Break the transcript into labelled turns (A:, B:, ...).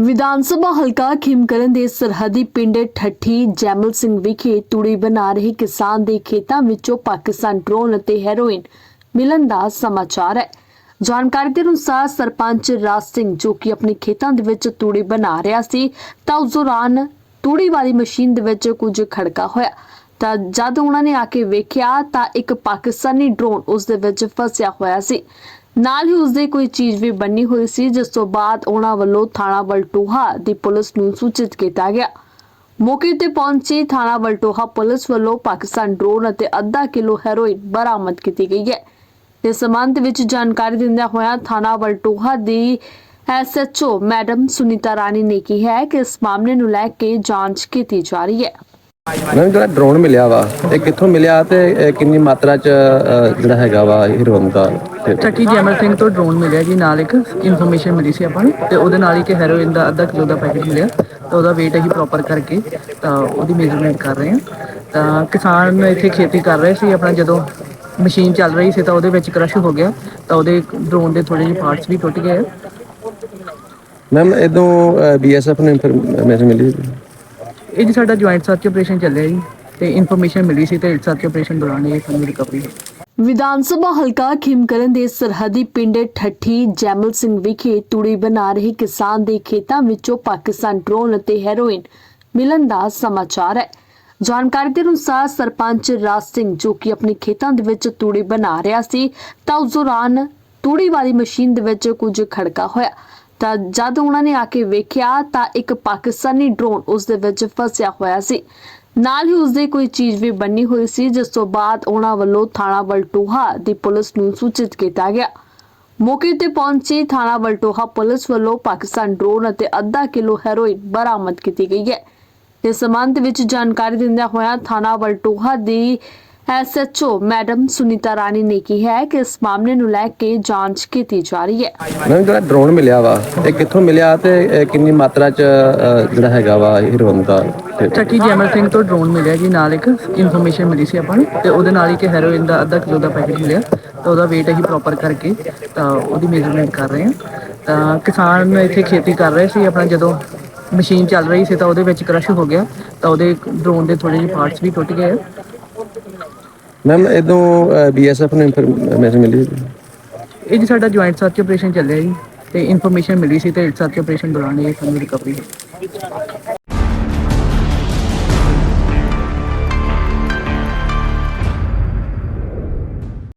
A: ਵਿਧਾਨ ਸਭਾ ਹਲਕਾ ਖਿਮਕਰਨ ਦੇ ਸਰਹੱਦੀ ਪਿੰਡ ਠੱਠੀ ਜੈਮਲ ਸਿੰਘ ਵਿਖੇ ਤੂੜੀ ਬਣਾ ਰਹੇ ਕਿਸਾਨ ਦੇ ਖੇਤਾਂ ਵਿੱਚੋਂ ਪਾਕਿਸਤਾਨ ਡਰੋਨ ਅਤੇ ਹੈਰੋਇਨ। ਮਿਲਣ ਦਾ ਸਮਾਚਾਰ ਹੈ। ਜਾਣਕਾਰੀ ਦੇ ਅਨੁਸਾਰ ਸਰਪੰਚ ਰਾਜ ਸਿੰਘ ਜੋ ਕਿ ਆਪਣੇ ਖੇਤਾਂ ਦੇ ਵਿੱਚ ਤੂੜੀ ਬਣਾ ਰਿਹਾ ਸੀ, ਤਾਂ ਉਸ ਦੌਰਾਨ ਤੂੜੀ ਵਾਲੀ ਮਸ਼ੀਨ ਦੇ ਵਿੱਚ ਕੁਝ ਖੜਕਾ ਹੋਇਆ। ਤਾਂ ਜਦ ਉਹਨਾਂ ਨੇ ਆ ਕੇ ਵੇਖਿਆ ਤਾਂ ਇੱਕ ਪਾਕਿਸਤਾਨੀ ਡਰੋਨ ਉਸ ਦੇ ਵਿੱਚ ਫਸਿਆ ਹੋਇਆ ਸੀ। ਨਾਲ ਹੀ ਉਸਦੇ ਕੋਈ ਚੀਜ਼ ਵੀ ਬੰਨੀ ਹੋਈ ਸੀ, ਜਿਸ ਤੋਂ ਬਾਅਦ ਉਹਨਾਂ ਵੱਲੋਂ ਥਾਣਾ ਵਲਟੋਹਾ ਦੀ ਪੁਲਿਸ ਨੂੰ ਸੂਚਿਤ ਕੀਤਾ ਗਿਆ। ਮੌਕੇ ਤੇ ਪਹੁੰਚੀ ਥਾਣਾ ਵਲਟੋਹਾ ਪੁਲਿਸ ਵੱਲੋਂ ਪਾਕਿਸਤਾਨ ਡਰੋਨ ਅਤੇ ਅੱਧਾ ਕਿਲੋ ਹੈਰੋਇਨ ਬਰਾਮਦ ਕੀਤੀ ਗਈ ਹੈ। ਇਸ ਸੰਬੰਧ ਵਿੱਚ ਜਾਣਕਾਰੀ ਦਿੰਦਿਆਂ ਹੋਇਆ ਥਾਣਾ ਵਲਟੋਹਾ ਦੀ ਐਸਐਚਓ ਮੈਡਮ ਸੁਨੀਤਾ ਰਾਣੀ ਨੇ ਕਿਹਾ ਕਿ ਇਸ ਮਾਮਲੇ ਨੂੰ ਲੈ ਕੇ ਜਾਂਚ ਕੀਤੀ ਜਾ ਰਹੀ ਹੈ।
B: ਮੈਨੂੰ ਜਿਹੜਾ ਡਰੋਨ ਮਿਲਿਆ ਵਾ ਇਹ ਕਿੱਥੋਂ ਮਿਲਿਆ ਤੇ ਇਹ ਕਿੰਨੀ ਮਾਤਰਾ ਚ ਅ, ਜਿਹੜਾ ਹੈਗਾ ਵਾ ਹੀਰੋਇਨ ਦਾ ਤੇ-
C: ਚੱਕੀ ਜੈਮਲ ਸਿੰਘ ਤੋਂ ਡਰੋਨ ਮਿਲਿਆ ਜੀ ਨਾਲ ਇੱਕ ਇਨਫੋਰਮੇਸ਼ਨ ਮਿਲੀ ਸੀ ਆਪਾਂ ਨੂੰ ਤੇ ਉਹਦੇ ਨਾਲ ਹੀ ਕਿ ਹੈਰੋਇਨ ਦਾ ਅੱਧਾ ਕਿਲੋ ਦਾ ਪੈਕੇਟ ਮਿਲਿਆ ਤਾਂ ਉਹਦਾ weight ਅਸੀਂ ਪ੍ਰੋਪਰ ਕਰਕੇ ਤਾਂ ਉਹਦੀ ਮੇਜ਼ਰਮੈਂਟ ਕਰ ਰਹੇ ਹਾਂ ਤਾਂ ਕਿਸਾਨ ਇੱਥੇ ਖੇਤੀ ਕਰ ਰਹੇ ਸੀ ਆਪਣਾ ਜਦੋਂ ਮਸ਼ੀਨ ਚੱਲ ਰਹੀ ਸੀ ਤਾਂ ਉਹਦੇ ਵਿੱਚ ਕ੍ਰਸ਼ ਹੋ ਗਿਆ ਤਾਂ ਉਹਦੇ ਡਰੋਨ ਦੇ ਥੋੜੇ ਜਿਹੇ ਪਾਰਟਸ ਵੀ ਟੁੱਟ ਗਏ ਆ।
B: ਮੈਮ ਇਦੋਂ ਬੀਐਸਐਫ ਨੂੰ ਇਨਫੋਰਮੇਸ਼ਨ ਮਿਲੀ ਸੀ।
C: ਇਹ ਜੀ ਸਾਡਾ ਜੁਆਇੰਟ ਸਰਚ ਆਪਰੇਸ਼ਨ ਚੱਲਿਆ ਜੀ ਤੇ ਇਨਫੋਰਮੇਸ਼ਨ ਮਿਲੀ ਸੀ ਤੇ ਸਰਚ ਆਪਰੇਸ਼ਨ ਦੌਰਾਨ ਇਹ ਸਾਨੂੰ ਰਿਕਵਰੀ ਹੋਈ।
A: ਵਿਧਾਨ ਸਭਾ ਹਲਕਾ ਖਿਮਕਰਨ ਦੇ ਸਰਹੱਦੀ ਪਿੰਡ ਠੱਠੀ ਜੈਮਲ ਸਿੰਘ ਵਿਖੇ ਤੂੜੀ ਬਣਾ ਰਹੇ ਕਿਸਾਨ ਦੇ ਖੇਤਾਂ ਵਿੱਚੋਂ ਪਾਕਿਸਤਾਨ ਡਰੋਨ ਅਤੇ ਹੈਰੋਇਨ। ਮਿਲਣ ਦਾ ਸਮਾਚਾਰ ਹੈ। ਜਾਣਕਾਰੀ ਦੇ ਅਨੁਸਾਰ ਸਰਪੰਚ ਰਾਜ ਸਿੰਘ ਜੋ ਕਿ ਆਪਣੇ ਖੇਤਾਂ ਦੇ ਵਿੱਚ ਤੂੜੀ ਬਣਾ ਰਿਹਾ ਸੀ, ਤਾਂ ਉਸ ਦੌਰਾਨ ਤੂੜੀ ਵਾਲੀ ਮਸ਼ੀਨ ਦੇ ਵਿੱਚ ਕੁਝ ਖੜਕਾ ਹੋਇਆ। ਤਾਂ ਜਦ ਉਹਨਾਂ ਨੇ ਆ ਕੇ ਵੇਖਿਆ ਤਾਂ ਇੱਕ ਪਾਕਿਸਤਾਨੀ ਡਰੋਨ ਉਸ ਦੇ ਵਿੱਚ ਫਸਿਆ ਹੋਇਆ ਸੀ। ਨਾਲ ਹੀ ਉਸਦੇ ਕੋਈ ਚੀਜ਼ ਵੀ ਬੰਨੀ ਹੋਈ ਸੀ, ਜਿਸ ਤੋਂ ਬਾਅਦ ਉਹਨਾਂ ਵੱਲੋਂ ਥਾਣਾ ਵਲਟੋਹਾ ਦੀ ਪੁਲਿਸ ਨੂੰ ਸੂਚਿਤ ਕੀਤਾ ਗਿਆ। ਮੌਕੇ ਤੇ ਪਹੁੰਚੀ ਥਾਣਾ ਵਲਟੋਹਾ ਪੁਲਿਸ ਵੱਲੋਂ ਪਾਕਿਸਤਾਨ ਡਰੋਨ ਅਤੇ ਅੱਧਾ ਕਿਲੋ ਹੈਰੋਇਨ ਬਰਾਮਦ ਕੀਤੀ ਗਈ ਹੈ। ਇਸ ਸੰਬੰਧ ਵਿੱਚ ਜਾਣਕਾਰੀ ਦਿੰਦਿਆਂ ਹੋਇਆ ਥਾਣਾ ਵਲਟੋਹਾ ਦੀ ਐਸਐਚਓ ਮੈਡਮ ਸੁਨੀਤਾ ਰਾਣੀ ਨੇ ਕਿਹਾ ਕਿ ਇਸ ਮਾਮਲੇ ਨੂੰ ਲੈ ਕੇ ਜਾਂਚ ਕੀਤੀ ਜਾ ਰਹੀ ਹੈ।
B: ਮੈਨੂੰ ਜਿਹੜਾ ਡਰੋਨ ਮਿਲਿਆ ਵਾ ਇਹ ਕਿੱਥੋਂ ਮਿਲਿਆ ਤੇ ਇਹ ਕਿੰਨੀ ਮਾਤਰਾ ਚ ਅ, ਜਿਹੜਾ ਹੈਗਾ ਵਾ ਹੀਰੋਇਨ ਦਾ ਤੇ-
C: ਚੱਕੀ ਜੈਮਲ ਸਿੰਘ ਤੋਂ ਡਰੋਨ ਮਿਲਿਆ ਜੀ? ਨਾਲ ਇੱਕ ਇਨਫੋਰਮੇਸ਼ਨ ਮਿਲੀ ਸੀ ਆਪਾਂ ਨੂੰ ਤੇ ਉਹਦੇ ਨਾਲ ਹੀ ਕਿ ਹੈਰੋਇਨ ਦਾ ਅੱਧਾ ਕਿਲੋ ਦਾ ਪੈਕੇਟ ਮਿਲਿਆ। ਤਾਂ ਉਹਦਾ weight ਅਸੀਂ ਪ੍ਰੋਪਰ ਕਰਕੇ ਤਾਂ ਉਹਦੀ ਮੇਜ਼ਰਮੈਂਟ ਕਰ ਰਹੇ ਹਾਂ। ਤਾਂ ਕਿਸਾਨ ਇੱਥੇ ਖੇਤੀ ਕਰ ਰਹੇ ਸੀ ਆਪਣਾ ਜਦੋਂ ਮਸ਼ੀਨ ਚੱਲ ਰਹੀ ਸੀ ਤਾਂ ਉਹਦੇ ਵਿੱਚ ਕ੍ਰਸ਼ ਹੋ ਗਿਆ। ਤਾਂ ਉਹਦੇ ਡਰੋਨ ਦੇ ਥੋੜੇ ਜਿਹੇ ਪਾਰਟਸ ਵੀ ਟੁੱਟ ਗਏ ਆ।
B: ਮੈਮ ਇਦੋਂ ਬੀਐਸਐਫ ਨੂੰ ਇਨਫੋਰਮੇਸ਼ਨ ਮਿਲੀ ਸੀ।
C: ਇਹ ਜੀ ਸਾਡਾ ਜੁਆਇੰਟ ਸਰਚ ਆਪਰੇਸ਼ਨ ਚੱਲਿਆ ਜੀ, ਤੇ ਇਨਫੋਰਮੇਸ਼ਨ ਮਿਲੀ ਸੀ ਤੇ ਸਰਚ ਆਪਰੇਸ਼ਨ ਦੌਰਾਨ ਇਹ ਸਾਨੂੰ ਰਿਕਵਰੀ ਹੋਈ